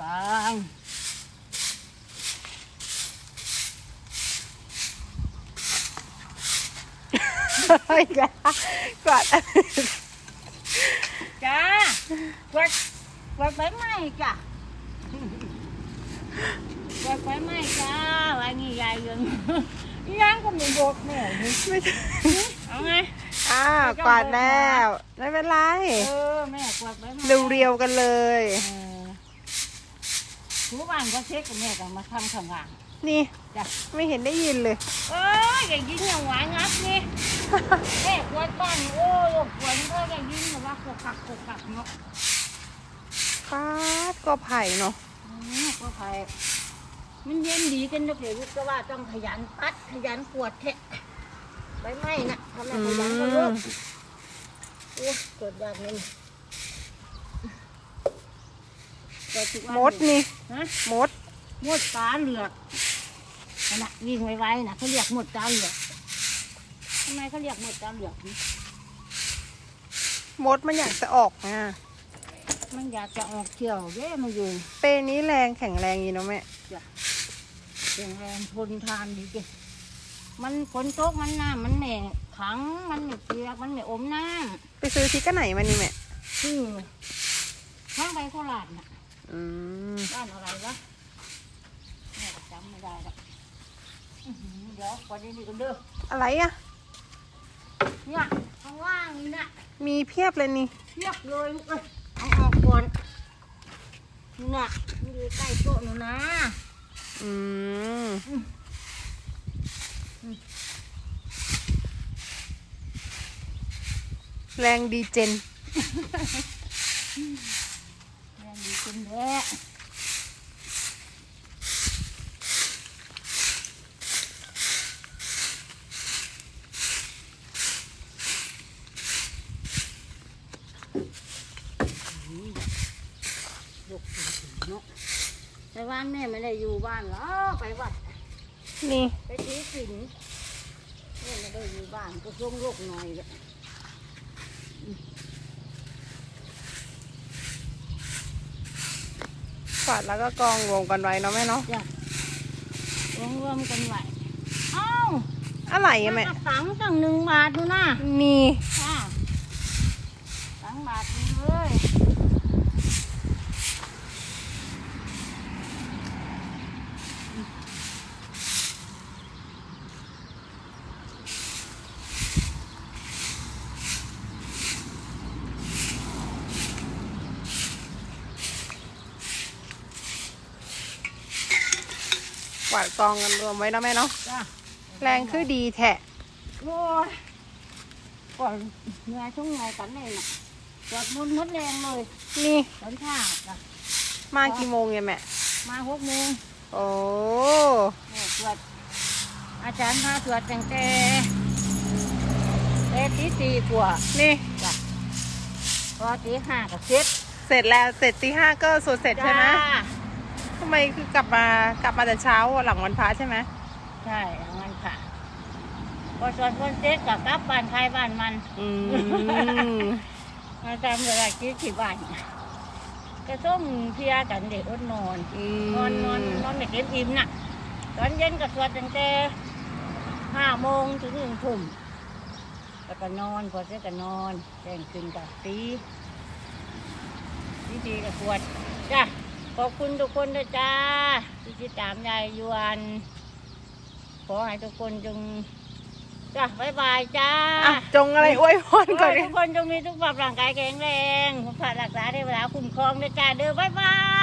กลางอีกแล้วกอดจ้ากดกดไปไหมจ้ะกดไปไหมจ้าวันนี้ยายยังยังก็ไม่บอกแม่ไม่เอาไงอ้ากวาดแล้ว ไม่เป็นไร เออแม่กวาดไปเร็วๆกันเลย เออผู้บ้านก็เช็คกับแม่ต้องมาทำข้างหลังนี่จ้ะ ไม่เห็นได้ยินเลย เอ้ยอย่างนี้อย่างหวานงับนี่ แม่กวดบ้านโอ้ยกวดก็อย่างนี้นะว่าโกกักโกกักเนาะฟาดก็ไผ่เนาะอืมก็ใครมันเย็นดีกันนะเดี๋ยวก็ว่าต้องขยันปัดขยันกวดแทะใบไม้นะทำไมขยันก็เลิกโอ้ยกดยากนี่ กดทุกวันมดนี่ฮะมดหมดตาเหลือกนั่นน่ะวิ่งไวๆนะเขาเรียกหมดตาเหลือกทำไมเขาเรียกหมดตาเหลือกนี่มดมันอยากจะออกนะมันอยากจะออกเที่ยวเด้มาอยู่เปรนี้แรงแข็งแรงอยู่เนาะแม่แข็งแรงทนทานดีเจมันฝนตกมันน้ำมันแหน่ขังมันไม่เปียกมันไม่อมน้ไปซื้อที่ก็ไหนมานี่แม่ำคือข้างไปโคราชน่ะ อืมบ้านอะไรวะแม่ก็จำไม่ได้ละอื้อหือเดี๋ยวก่อนนี้นี่กันเด้ออะไรอะเนี่ยข้างล่างนี่นะมีเพียบเลยนี่เรียบเลยลูกเอ้ยเอาออกก่อนน่ะมันอยู่ใกล้โต๊ะหนูนะอืมแรงดีเจน แม่ดีจริงแหละยกถึงเนาะแต่ว่าแม่ไม่ได้อยู่บ้านหรอกไปวัดนี่ไปถือศีลแม่ไม่ได้อยู่บ้านก็ช่วงโรคหน่อยเลย กวาดแล้วก็กองรวมกันไว้เนาะแม่เนาะจ้ะรวมรวมๆกันไว้เอ้าอะไรอะแม่นก็ตังค์ตั้งหนึ่งบาทดูนะนี่ค่ะตังค์บาทนึงเลย กวาดกองกันรวมไว้เนาะแม่เนาะจ้ะแรงคือดีแทะโอ้ยก่อนเหนื่อยช่วงเหนื่อยกันเลยน่ะจอดมุนมดแรงเลยนี่ตอนข้าจ้ะมากี่โมงเนี่ยแม่มาหกโมงโอ้แม่ตรวจอาจารย์พาตรวจตั้งแต่แต่ตีสี่กว่านี่จ้ะพอตีห้าก็เสร็จเสร็จแล้วเสร็จตีห้าก็สวดเสร็จใช่ไหม จ้า ทำไมคือกลับมากลับมาแต่เช้าหลังวันพระใช่ไหมใช่อย่างนั้นค่ะพอส่วนคนเสร็จกับกลับบ้านใครบ้านมันอืมมาตามเวลาคิดที่บ้านก็ส้มเพลียกันเด็กอดนอนอืนอนนอนนอนไม่เก็บอิ่มน่ะตอนเย็นก็สวดตั้งแต่ห้าโมงถึงหนึ่งทุ่มแล้วก็นอนพอเสร็จก็นอนแจ้งขึ้นกับตีตีตีก็สวดจ้ะ ขอบคุณทุกคนด้วยจ้าที่ติดตามยายยวน ขอให้ทุกคนจงจ้ะบายบายจ้าอะจงอะไรอวยพรขอก่อน ให้ดิทุกคนจงมีทุกข์ภาพร่างกายแข็งแรงผมผ่ารักษาเทวดาคุ้มครองด้วยจ้าเด้อบายบาย